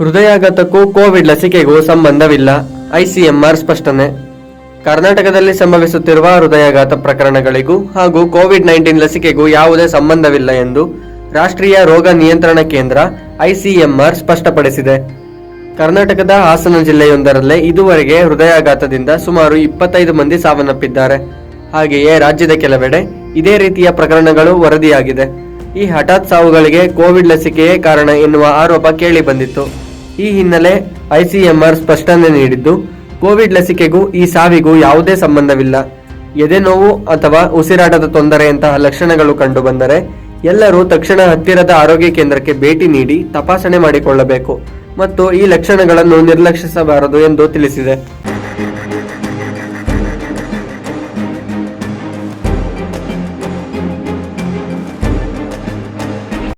ಹೃದಯಾಘಾತಕ್ಕೂ Covid ಲಸಿಕೆಗೂ ಸಂಬಂಧವಿಲ್ಲ. ICMR ಸ್ಪಷ್ಟನೆ. ಕರ್ನಾಟಕದಲ್ಲಿ ಸಂಭವಿಸುತ್ತಿರುವ ಹೃದಯಾಘಾತ ಪ್ರಕರಣಗಳಿಗೂ ಹಾಗೂ ಕೋವಿಡ್ ನೈನ್ಟೀನ್ ಲಸಿಕೆಗೂ ಯಾವುದೇ ಸಂಬಂಧವಿಲ್ಲ ಎಂದು ರಾಷ್ಟ್ರೀಯ ರೋಗ ನಿಯಂತ್ರಣ ಕೇಂದ್ರ ಐಸಿಎಂಆರ್ ಸ್ಪಷ್ಟಪಡಿಸಿದೆ. ಕರ್ನಾಟಕದ ಹಾಸನ ಜಿಲ್ಲೆಯೊಂದರಲ್ಲೇ ಇದುವರೆಗೆ ಹೃದಯಾಘಾತದಿಂದ ಸುಮಾರು ಇಪ್ಪತ್ತೈದು ಮಂದಿ ಸಾವನ್ನಪ್ಪಿದ್ದಾರೆ. ಹಾಗೆಯೇ ರಾಜ್ಯದ ಕೆಲವೆಡೆ ಇದೇ ರೀತಿಯ ಪ್ರಕರಣಗಳು ವರದಿಯಾಗಿದೆ. ಈ ಹಠಾತ್ ಸಾವುಗಳಿಗೆ ಕೋವಿಡ್ ಲಸಿಕೆಯೇ ಕಾರಣ ಎನ್ನುವ ಆರೋಪ ಕೇಳಿ ಬಂದಿತ್ತು. ಈ ಹಿನ್ನೆಲೆ ಐಸಿಎಂಆರ್ ಸ್ಪಷ್ಟನೆ ನೀಡಿದ್ದು, ಕೋವಿಡ್ ಲಸಿಕೆಗೂ ಈ ಸಾವಿಗೂ ಯಾವುದೇ ಸಂಬಂಧವಿಲ್ಲ. ಎದೆನೋವು ಅಥವಾ ಉಸಿರಾಟದ ತೊಂದರೆಯಂತಹ ಲಕ್ಷಣಗಳು ಕಂಡುಬಂದರೆ ಎಲ್ಲರೂ ತಕ್ಷಣ ಹತ್ತಿರದ ಆರೋಗ್ಯ ಕೇಂದ್ರಕ್ಕೆ ಭೇಟಿ ನೀಡಿ ತಪಾಸಣೆ ಮಾಡಿಕೊಳ್ಳಬೇಕು. ಮತ್ತು ಈ ಲಕ್ಷಣಗಳನ್ನು ನಿರ್ಲಕ್ಷಿಸಬಾರದು ಎಂದು ತಿಳಿಸಿದೆ.